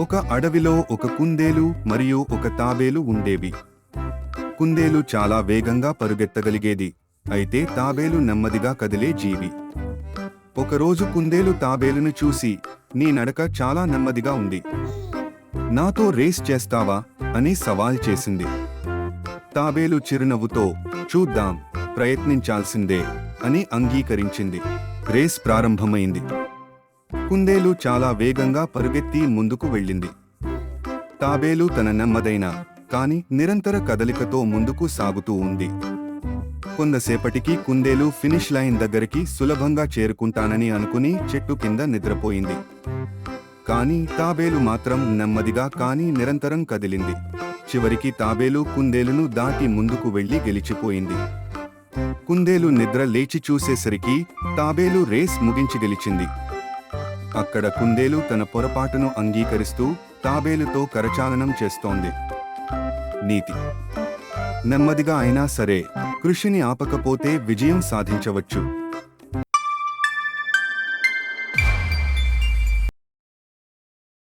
ఒక అడవిలో ఒక కుందేలు మరియు ఒక తాబేలు ఉండేవి. కుందేలు చాలా వేగంగా పరుగెత్తగలిగేది. అయితే తాబేలు నెమ్మదిగా కదిలే జీవి. ఒకరోజు కుందేలు తాబేలును చూసి నీ నడక చాలా నెమ్మదిగా ఉంది. నాతో రేస్ చేస్తావా? అని సవాల్ చేసింది. తాబేలు చిరునవ్వుతో చూద్దాం ప్రయత్నించాల్సిందే అని అంగీకరించింది. రేస్ ప్రారంభమైంది. కుందేలు చాలా వేగంగా పరుగెత్తి ముందుకు వెళ్ళింది. తాబేలు తన నెమ్మదైన కాని నిరంతర కదలికతో ముందుకు సాగుతూ ఉంది. కొంతసేపటికి కుందేలు ఫినిష్ లైన్ దగ్గరికి సులభంగా చేరుకుంటానని అనుకుని చెట్టు కింద నిద్రపోయింది. కానీ తాబేలు మాత్రం నెమ్మదిగా కానీ నిరంతరం కదిలింది. చివరికి తాబేలు కుందేలును దాటి ముందుకు వెళ్ళి గెలిచిపోయింది. కుందేలు నిద్ర లేచి చూసేసరికి తాబేలు రేస్ ముగించి గెలిచింది. అక్కడ కుందేలు తన పొరపాటును అంగీకరిస్తూ తాబేలుతో కరచాలనం చేస్తోంది. నీతి. నెమ్మదిగా అయినా సరే కృషిని ఆపకపోతే విజయం సాధించవచ్చు.